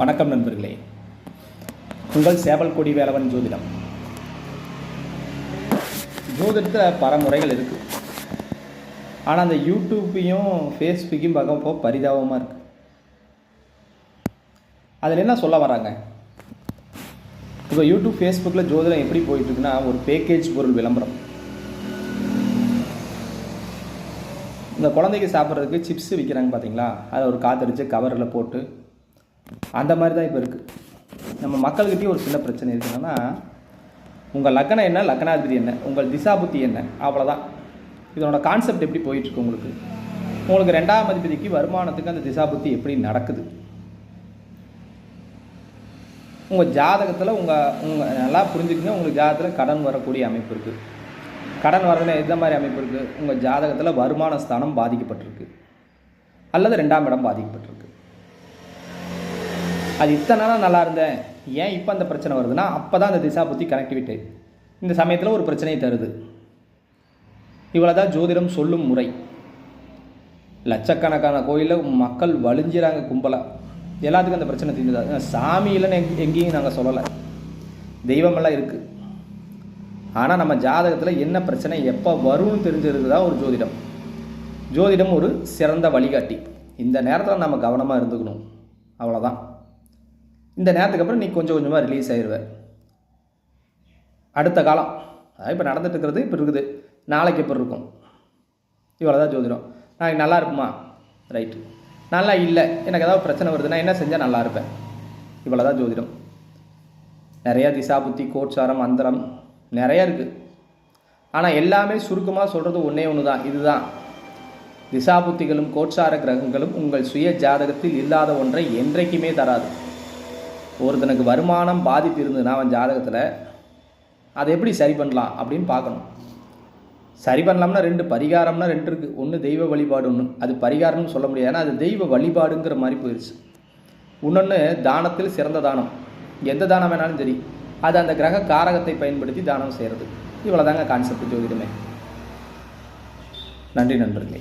வணக்கம் நண்பர்களே. உங்கள் சேவல் கொடி வேலவன் ஜோதிடம். ஜோதிடத்தில் பல முறைகள் இருக்குது ஆனால் அந்த யூடியூப்பையும் ஃபேஸ்புக்கையும் பார்க்கப்போ பரிதாபமாக இருக்குது அதில் என்ன சொல்ல வராங்க? இப்போ யூடியூப் ஃபேஸ்புக்கில் ஜோதிடம் எப்படி போயிட்டுருக்குன்னா ஒரு பேக்கேஜ் பொருள் விளம்பரம். இந்த குழந்தைக்கு சாப்பிட்றதுக்கு சிப்ஸ் விற்கிறாங்க பார்த்தீங்களா அதை ஒரு காத்தடிச்சு கவரில் போட்டு அந்த மாதிரி தான் இப்போ இருக்குது நம்ம மக்கள்கிட்டயும் ஒரு சின்ன பிரச்சனை இருக்குன்னா என்னன்னா உங்கள் லக்னம் என்ன லக்னாதிபதி என்ன உங்கள் திசாபுத்தி என்ன அவ்வளோதான் இதனோட கான்செப்ட் எப்படி போயிட்டுருக்கு உங்களுக்கு? உங்களுக்கு ரெண்டாம் அதிபதிக்கு வருமானத்துக்கு அந்த திசாபுத்தி எப்படி நடக்குது? உங்கள் ஜாதகத்தில் உங்கள் உங்கள் நல்லா புரிஞ்சுக்கங்க. உங்கள் ஜாதகத்தில் கடன் வரக்கூடிய அமைப்பு இருக்குது கடன் வரதுல எந்த மாதிரி அமைப்பு இருக்குது உங்கள் ஜாதகத்தில் வருமான ஸ்தானம் பாதிக்கப்பட்டிருக்கு. அல்லது ரெண்டாம் இடம் பாதிக்கப்பட்டிருக்கு. அது இத்தனை நாளாக நல்லா இருந்தேன். ஏன் இப்போ அந்த பிரச்சனை வருதுன்னா அப்போ தான் அந்த திசா புத்தி கனெக்டிவிட்டி இந்த சமயத்தில் ஒரு பிரச்சனையை தருது. இவ்வளோ தான் ஜோதிடம் சொல்லும் முறை. லட்சக்கணக்கான கோயிலில் மக்கள் வலிஞ்சிறாங்க கும்பலாக எல்லாத்துக்கும் அந்த பிரச்சனை தீர்ந்தது. சாமி இல்லைன்னு எங்கேயும் நாங்கள் சொல்லலை. தெய்வமெல்லாம் இருக்குது ஆனால் நம்ம ஜாதகத்தில் என்ன பிரச்சனை எப்போ வரும்னு தெரிஞ்சிருக்கு தான் ஒரு ஜோதிடம். ஜோதிடம் ஒரு சிறந்த வழிகாட்டி. இந்த நேரத்தில் நம்ம கவனமாக இருந்துக்கணும். அவ்வளோதான் இந்த நேரத்துக்கு அப்புறம் நீ கொஞ்சம் கொஞ்சமாக ரிலீஸ் ஆயிடுவேன் அடுத்த காலம். அதாவது இப்போ நடந்துட்டு இருக்கிறது இப்போ இருக்குது. நாளைக்கு எப்படி இருக்கும்? இவ்வளோ தான் ஜோதிடம் நாளைக்கு நல்லா இருக்குமா? ரைட்டு நல்லா இல்லை. எனக்கு ஏதாவது பிரச்சனை வருதுன்னா என்ன செஞ்சால் நல்லா இருப்பேன்? இவ்வளோ தான் ஜோதிடம். நிறையா திசா புத்தி கோட்சாரம் அந்தரம் நிறையா இருக்குது ஆனால் எல்லாமே சுருக்கமாக சொல்கிறது ஒன்றே ஒன்று தான் இதுதான் திசாபுத்திகளும் கோட்சார கிரகங்களும் உங்கள் சுய ஜாதகத்தில் இல்லாத ஒன்றை என்றைக்குமே தராது. ஒருத்தனுக்கு வருமானம் பாதிப்பு இருந்ததுன்னா அவன் ஜாதகத்தில் அதை எப்படி சரி பண்ணலாம் அப்படின்னு பார்க்கணும். சரி பண்ணலாம்னா ரெண்டு பரிகாரம்னா ரெண்டு இருக்குது ஒன்று தெய்வ வழிபாடு ஒன்று அது பரிகாரம்னு சொல்ல முடியாது. ஏன்னா அது தெய்வ வழிபாடுங்கிற மாதிரி போயிடுச்சு இன்னொன்று தானத்தில் சிறந்த தானம். எந்த தானம் வேணாலும் சரி. அது அந்த கிரக காரகத்தை பயன்படுத்தி தானம் செய்கிறது இவ்வளோதாங்க கான்செப்ட் ஜோதிடமே. நன்றி நண்பர்களே.